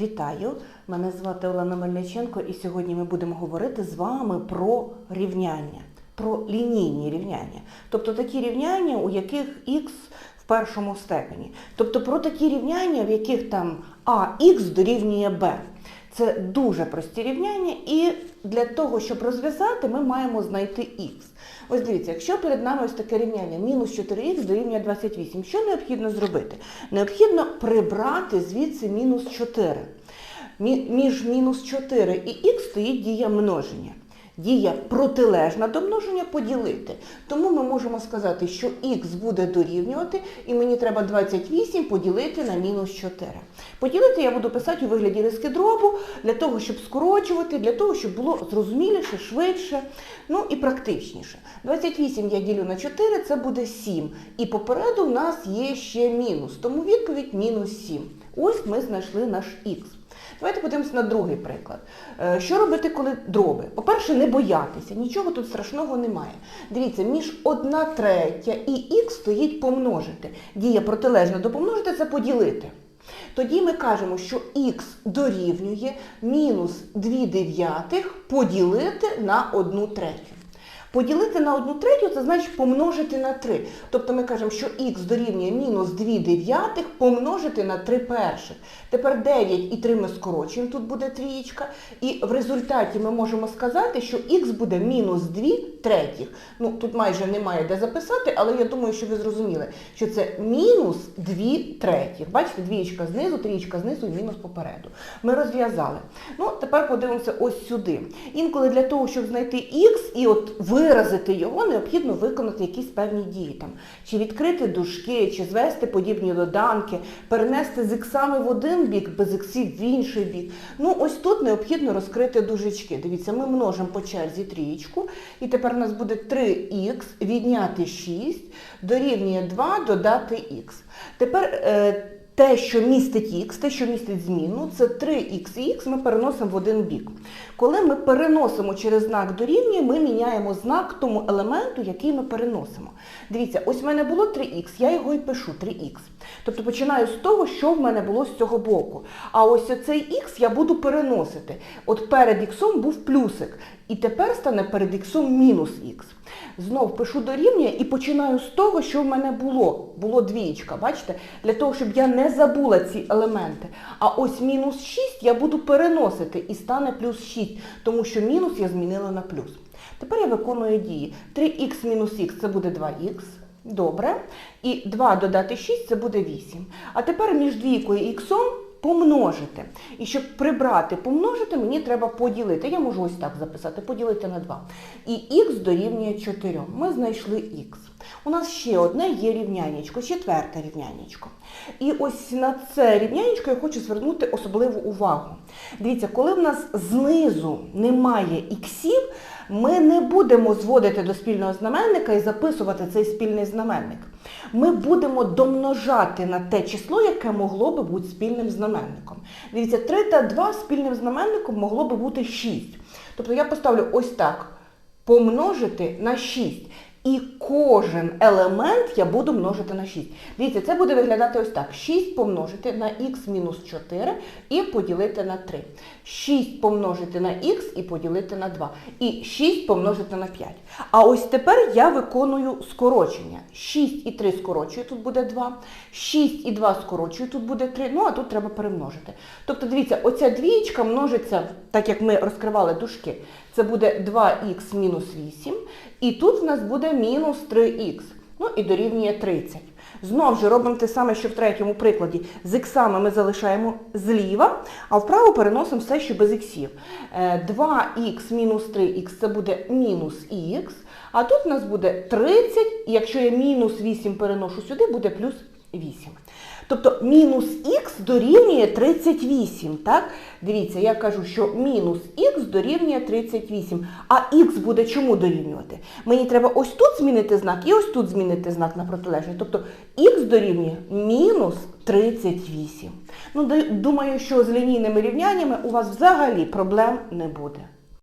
Вітаю! Мене звати Олена Мельниченко і сьогодні ми будемо говорити з вами про рівняння, про лінійні рівняння. Тобто такі рівняння, у яких х в першому степені. Тобто про такі рівняння, в яких там ax дорівнює b. Це дуже прості рівняння, і для того, щоб розв'язати, ми маємо знайти х. Ось дивіться, якщо перед нами ось таке рівняння мінус 4х дорівнює 28, що необхідно зробити? Необхідно прибрати звідси мінус 4. Між мінус 4 і х стоїть дія множення. Дія протилежна до множення поділити. Тому ми можемо сказати, що х буде дорівнювати, і мені треба 28 поділити на мінус 4. Поділити я буду писати у вигляді риски дробу, для того, щоб скорочувати, для того, щоб було зрозуміліше, швидше, ну і практичніше. 28 я ділю на 4, це буде 7. І попереду в нас є ще мінус, тому відповідь мінус 7. Ось ми знайшли наш х. Давайте подивимося на другий приклад. Е, Що робити, коли дроби? По-перше, не боятися, нічого тут страшного немає. Дивіться, між 1 третя і х стоїть помножити. Дія протилежна до помножити це поділити. Тоді ми кажемо, що х дорівнює мінус 2 дев'ятих поділити на 1 третю. Поділити на 1 третю це значить помножити на 3. Тобто ми кажемо, що х дорівнює мінус 2 дев'ятих помножити на 3 перших. Тепер 9 і 3 ми скорочуємо, тут буде трієчка. І в результаті ми можемо сказати, що х буде мінус 2 третіх. Ну, тут майже немає де записати, але я думаю, що ви зрозуміли, що це мінус 2 третіх. Бачите, двієчка знизу, трієчка знизу мінус попереду. Ми розв'язали. Ну, тепер подивимося ось сюди. Інколи для того, щоб знайти х і от виразити його, необхідно виконати якісь певні дії. Там, чи відкрити дужки, чи звести подібні доданки, перенести з іксами в один бік, без іксів в інший бік. Ну, ось тут необхідно розкрити дужечки. Дивіться, ми множимо по черзі трієчку, і тепер у нас буде 3х відняти 6, дорівнює 2 додати х. Тепер е, те, що містить х, те, що містить зміну, це 3х і х ми переносимо в один бік. Коли ми переносимо через знак дорівнює, ми міняємо знак тому елементу, який ми переносимо. Дивіться, ось в мене було 3х, я його і пишу 3х. Тобто починаю з того, що в мене було з цього боку. А ось оцей х я буду переносити. От перед х був плюсик, і тепер стане перед х мінус х. Знов пишу дорівнює і починаю з того, що в мене було. Було двієчка, бачите? Для того, щоб я не забула ці елементи. А ось мінус 6 я буду переносити і стане плюс 6, тому що мінус я змінила на плюс. Тепер я виконую дії. 3х мінус х це буде 2х. Добре. І 2 додати 6 це буде 8. А тепер між двійкою і іксом помножити. І щоб прибрати помножити, мені треба поділити. Я можу ось так записати, поділити на 2. І х дорівнює 4. Ми знайшли х. У нас ще одне є рівнянечко, четверте рівнянечко. І ось на це рівнянечко я хочу звернути особливу увагу. Дивіться, коли в нас знизу немає іксів, ми не будемо зводити до спільного знаменника і записувати цей спільний знаменник. Ми будемо домножати на те число, яке могло би бути спільним знаменником. Дивіться, 3 та 2 спільним знаменником могло би бути 6. Тобто я поставлю ось так помножити на 6. І кожен елемент я буду множити на 6. Дивіться, це буде виглядати ось так. 6 помножити на х мінус 4 і поділити на 3. 6 помножити на х і поділити на 2. І 6 помножити на 5. А ось тепер я виконую скорочення. 6 і 3 скорочую, тут буде 2. 6 і 2 скорочую, тут буде 3. Ну, а тут треба перемножити. Тобто, дивіться, оця двієчка множиться, так як ми розкривали дужки. Це буде 2х мінус 8. І тут в нас буде мінус 3х. Ну і дорівнює 30. Знову ж робимо те саме, що в третьому прикладі. З іксами ми залишаємо зліва, а вправо переносимо все, що без іксів. Е, 2х мінус 3х це буде мінус х. А тут у нас буде 30, і якщо я мінус 8 переношу сюди, буде плюс 8. Тобто мінус х дорівнює 38. Так? Дивіться, я кажу, що мінус х дорівнює 38. А х буде чому дорівнювати? Мені треба ось тут змінити знак і ось тут змінити знак на протилежний. Тобто х дорівнює мінус 38. Ну, думаю, що з лінійними рівняннями у вас взагалі проблем не буде.